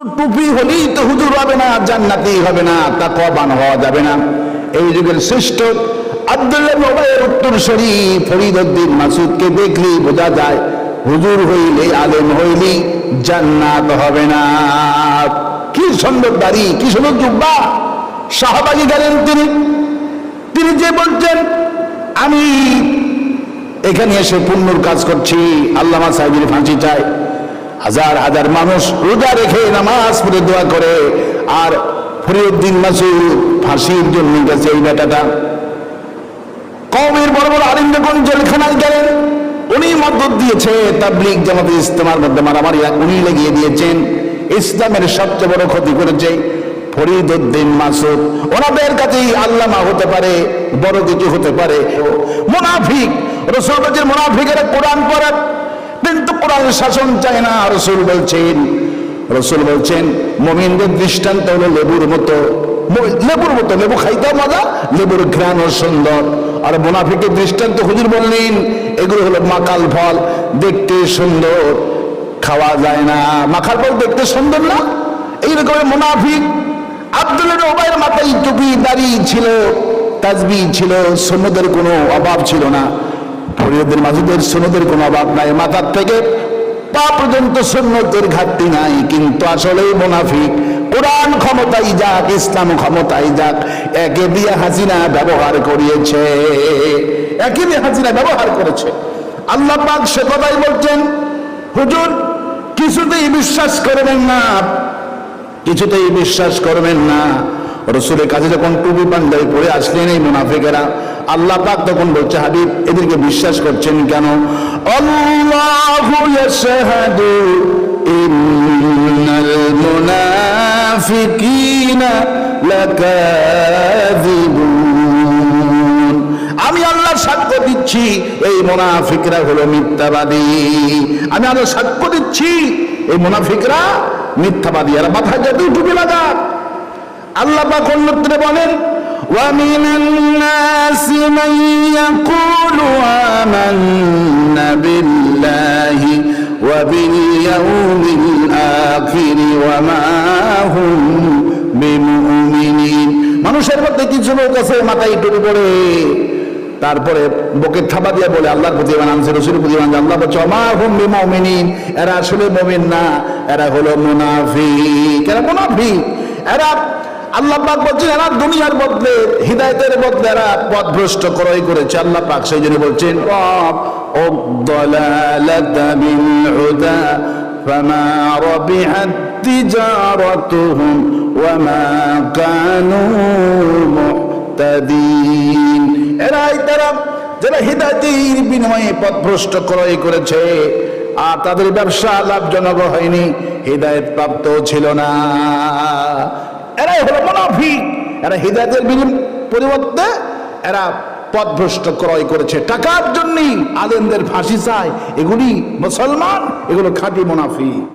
টুপি হলেই তো হুজুর হবে না জান্নাতি হবে না তা কবান হওয়া যাবে না। এই যুগের শ্রেষ্ঠ আব্দুল্লাহ উত্তর শরীফ ফরিদুদ্দিন মাসুদকে দেখলেই বোঝা যায়, হুজুর হইলে, আলেম হইলি জান্নাত হবে না। কি সুন্দর দাড়ি, কি সুন্দর জুব্বা। শাহবাগি গেলেন তিনি তিনি যে বলছেন আমি এখানে এসে পুণ্যর কাজ করছি, আল্লামা সাহেবের ফাঁসি চাই। হাজার হাজার মানুষ রোজা রেখে নামাজ পড়ে দোয়া করে। আর ফরিউদ্দিন মাসুদ ফাঁসির জন্য গেছে এই বেটাটা কমের বড় বড় যখন জেলখানায় গেলেন। উনি মদত দিয়েছে তাবলিগ জামাতে ইস্তেমার মধ্যে মারামারি উনি লাগিয়ে দিয়েছেন ইসলামের সবচেয়ে বড় ক্ষতি করেছে ফরিদুদ্দিন মাসুদ। ওনাদের কাছেই আল্লামা হতে পারে, বড় কিছু হতে পারে। মুনাফিক রসুল মুনাফিকেরা কোরআন পড়ার কিন্তু কোরআন শাসন চায় না, রসুল বলছেন রসুল বলছেন, মমিনদের দৃষ্টান্ত হলো লেবুর মতো লেবুর মতো, লেবু খাইতে মজা, লেবুর ঘ্রাণ সুন্দর। আর মুনাফিকের দৃষ্টান্ত হুজুর বললেন, এগুলো হলো মাকাল ফল, দেখতে সুন্দর, খাওয়া যায় না। মাখাল ফল দেখতে সুন্দর না? এইরকম মুনাফিক। আব্দুল্লাহ ওবাইয়ের মাথায় টুপি দাড়ি ছিল, তাজবি ছিল সন্ন্যদের কোনো অভাব ছিল না। ফরিয়দের মাসুদের সন্ন্যদের কোনো অভাব নাই, মাথার থেকে পা পর্যন্ত সন্ন্যতের ঘাটতি নাই, কিন্তু আসলে মুনাফিক। কোরআন ক্ষমতাই যাক, ইসলাম ক্ষমতাই যাক, একে দিয়ে হাসিনা ব্যবহার করিয়েছে। একে দিয়ে হাসিনা ব্যবহার করেছে। আল্লাহ পাক সে কথাই বলছেন, হুজুর, কিছুতেই বিশ্বাস করবেন না, কিছুতেই বিশ্বাস করবেন না। রসুলের কাছে যখন টুপি পাঞ্জাবি পরে আসলেন এই মুনাফিকেরা আল্লাহ পাক তখন বলছে, হাবিব, এদেরকে বিশ্বাস করছেন কেন? আমি আল্লাহ সাক্ষ্য দিচ্ছি, এই মোনাফিকরা হলো মিথ্যাবাদী। আমি আল্লাহ সাক্ষ্য দিচ্ছি, এই মোনাফিকরা মিথ্যাবাদী। এরা মাথায় যদি টুপি লাগা আল্লাহ পাক অন্যত্রে বলেন ومن الناس من يقول آمنا بالله وباليوم الآخر وما هم بمؤمنين মানুষের মধ্যে কিছু লোক আছে মাথায় টুপি পড়ে তারপরে বুকে থাবা দিয়ে বলে আল্লাহর প্রতি ইমান আনছে রসুলের প্রতি ইমান আনছে। আল্লাহ বলছে অমা হুম বিমুমিনিন এরা আসলে মুমিন না এরা হলো মুনাফিক এরা মুনাফিক এরা আল্লাহ পাক বলছেন এরা দুনিয়ার বদলে হিদায়তের বদলে এরা পথভ্রষ্ট ক্রয় করেছে আল্লাহ পাক সেই জন্য বলছেন ও দলালাতা বিল হুদা فما ربحت تجارتهم وما كانوا মুহতাদিন এরাই তারা যারা হৃদায়তের বিনিময়ে পথভ্রষ্ট ক্রয় করেছে আর তাদের ব্যবসা লাভজনক হয়নি, হৃদায়ত প্রাপ্ত ছিল না। এরাই হলো মুনাফিক। এরা হৃদায়তের পরিবর্তে এরা পথভ্রষ্ট ক্রয় করেছে। টাকার জন্যই আলেমদের ফাঁসি চায়। এগুলি মুসলমান, এগুলো খাঁটি মুনাফিক।